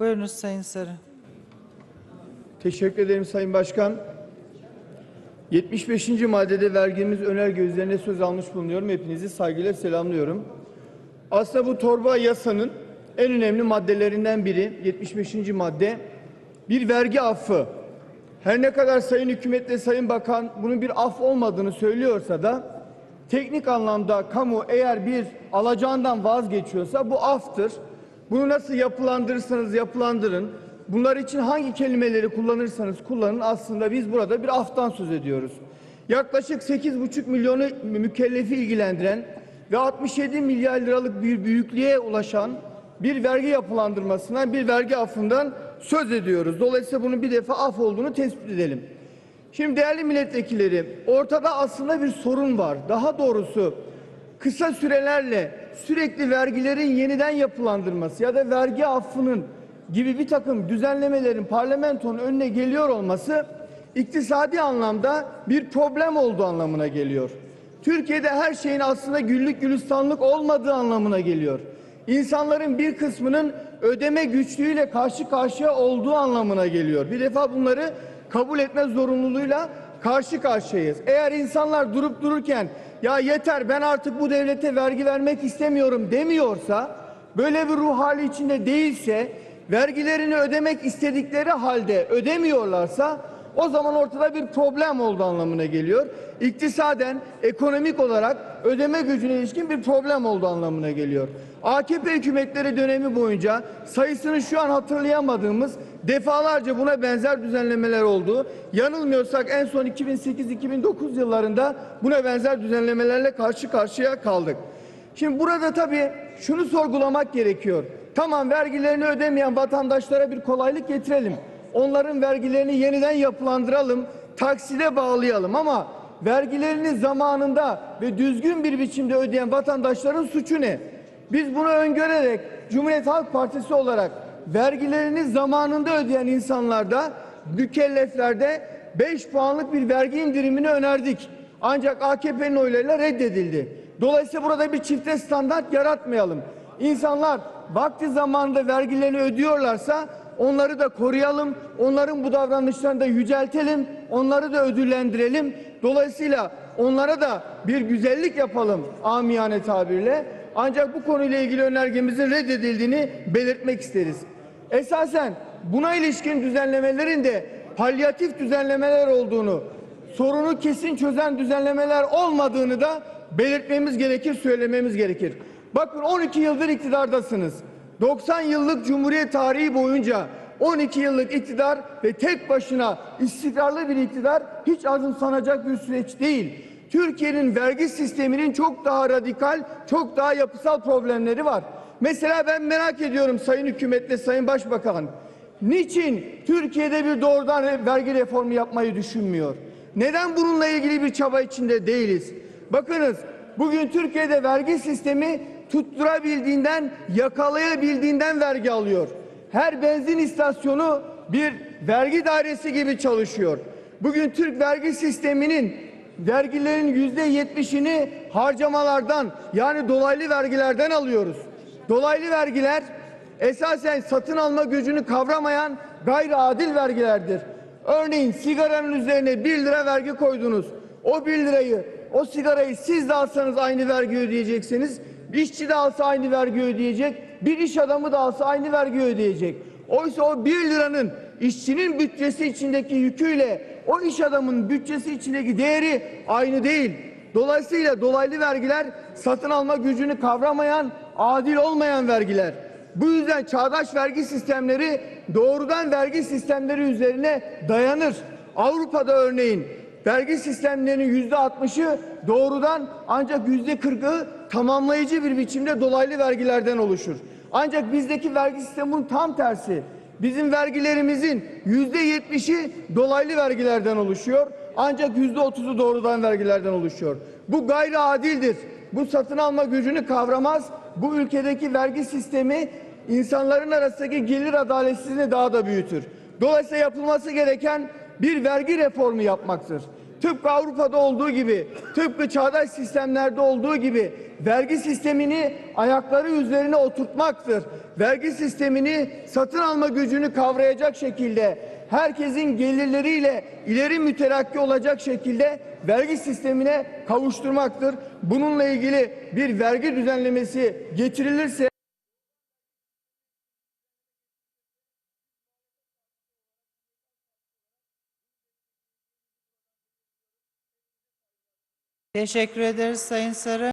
Buyurunuz Sayın Sarı. Teşekkür ederim Sayın Başkan. 75. maddede vergimiz önerge üzerine söz almış bulunuyorum. Hepinizi saygıyla selamlıyorum. Aslında bu torba yasanın en önemli maddelerinden biri 75. madde bir vergi affı. Her ne kadar Sayın Hükümet ve Sayın Bakan bunun bir af olmadığını söylüyorsa da teknik anlamda kamu eğer bir alacağından vazgeçiyorsa bu aftır. Bunu nasıl yapılandırırsanız yapılandırın. Bunlar için hangi kelimeleri kullanırsanız kullanın aslında biz burada bir aftan söz ediyoruz. Yaklaşık 8,5 milyonu mükellefi ilgilendiren ve 67 milyar liralık bir büyüklüğe ulaşan bir vergi yapılandırmasından, bir vergi affından söz ediyoruz. Dolayısıyla bunun bir defa af olduğunu tespit edelim. Şimdi değerli milletvekilleri, ortada aslında bir sorun var. Daha doğrusu kısa sürelerle sürekli vergilerin yeniden yapılandırması ya da vergi affının gibi bir takım düzenlemelerin parlamentonun önüne geliyor olması iktisadi anlamda bir problem olduğu anlamına geliyor. Türkiye'de her şeyin aslında güllük gülistanlık olmadığı anlamına geliyor. İnsanların bir kısmının ödeme güçlüğüyle karşı karşıya olduğu anlamına geliyor. Bir defa bunları kabul etme zorunluluğuyla karşı karşıyayız. Eğer insanlar durup dururken ya yeter ben artık bu devlete vergi vermek istemiyorum demiyorsa, böyle bir ruh hali içinde değilse, vergilerini ödemek istedikleri halde ödemiyorlarsa o zaman ortada bir problem olduğu anlamına geliyor. İktisaden, ekonomik olarak ödeme gücüne ilişkin bir problem olduğu anlamına geliyor. AKP hükümetleri dönemi boyunca sayısını şu an hatırlayamadığımız defalarca buna benzer düzenlemeler oldu. Yanılmıyorsak en son 2008-2009 yıllarında buna benzer düzenlemelerle karşı karşıya kaldık. Şimdi burada tabii şunu sorgulamak gerekiyor. Tamam vergilerini ödemeyen vatandaşlara bir kolaylık getirelim. Onların vergilerini yeniden yapılandıralım, takside bağlayalım ama vergilerini zamanında ve düzgün bir biçimde ödeyen vatandaşların suçu ne? Biz bunu öngörerek Cumhuriyet Halk Partisi olarak vergilerini zamanında ödeyen insanlarda mükelleflerde 5 puanlık bir vergi indirimini önerdik. Ancak AKP'nin oylarıyla reddedildi. Dolayısıyla burada bir çifte standart yaratmayalım. İnsanlar vakti zamanında vergilerini ödüyorlarsa onları da koruyalım. Onların bu davranışlarını da yüceltelim. Onları da ödüllendirelim. Dolayısıyla onlara da bir güzellik yapalım amiyane tabirle. Ancak bu konuyla ilgili önergemizin reddedildiğini belirtmek isteriz. Esasen buna ilişkin düzenlemelerin de palyatif düzenlemeler olduğunu, sorunu kesin çözen düzenlemeler olmadığını da belirtmemiz gerekir, söylememiz gerekir. Bakın 12 yıldır iktidardasınız. 90 yıllık Cumhuriyet tarihi boyunca 12 yıllık iktidar ve tek başına istikrarlı bir iktidar hiç azımsanacak bir süreç değil. Türkiye'nin vergi sisteminin çok daha radikal, çok daha yapısal problemleri var. Mesela ben merak ediyorum Sayın Hükümet ve Sayın Başbakan. Niçin Türkiye'de bir doğrudan vergi reformu yapmayı düşünmüyor? Neden bununla ilgili bir çaba içinde değiliz? Bakınız bugün Türkiye'de vergi sistemi tutturabildiğinden, yakalayabildiğinden vergi alıyor. Her benzin istasyonu bir vergi dairesi gibi çalışıyor. Bugün Türk vergi sisteminin vergilerin yüzde yetmişini harcamalardan yani dolaylı vergilerden alıyoruz. Dolaylı vergiler esasen satın alma gücünü kavramayan gayri adil vergilerdir. Örneğin sigaranın üzerine 1 lira vergi koydunuz. O 1 lirayı, o sigarayı siz de alsanız aynı vergi ödeyeceksiniz. İşçi de alsa aynı vergi ödeyecek. Bir iş adamı da alsa aynı vergi ödeyecek. Oysa o 1 liranın işçinin bütçesi içindeki yüküyle o iş adamının bütçesi içindeki değeri aynı değil. Dolayısıyla dolaylı vergiler satın alma gücünü kavramayan, adil olmayan vergiler. Bu yüzden çağdaş vergi sistemleri doğrudan vergi sistemleri üzerine dayanır. Avrupa'da örneğin vergi sistemlerinin yüzde altmışı doğrudan ancak yüzde kırkı tamamlayıcı bir biçimde dolaylı vergilerden oluşur. Ancak bizdeki vergi sistemi tam tersi. Bizim vergilerimizin yüzde yetmişi dolaylı vergilerden oluşuyor. Ancak yüzde otuzu doğrudan vergilerden oluşuyor. Bu gayri adildir. Bu satın alma gücünü kavramaz. Bu ülkedeki vergi sistemi insanların arasındaki gelir adaletsizliğini daha da büyütür. Dolayısıyla yapılması gereken bir vergi reformu yapmaktır. tıpkı Avrupa'da olduğu gibi, tıpkı çağdaş sistemlerde olduğu gibi vergi sistemini ayakları üzerine oturtmaktır. Vergi sistemini satın alma gücünü kavrayacak şekilde herkesin gelirleriyle ileri müterakki olacak şekilde vergi sistemine kavuşturmaktır. Bununla ilgili bir vergi düzenlemesi getirilirse Teşekkür ederiz Sayın Sarı.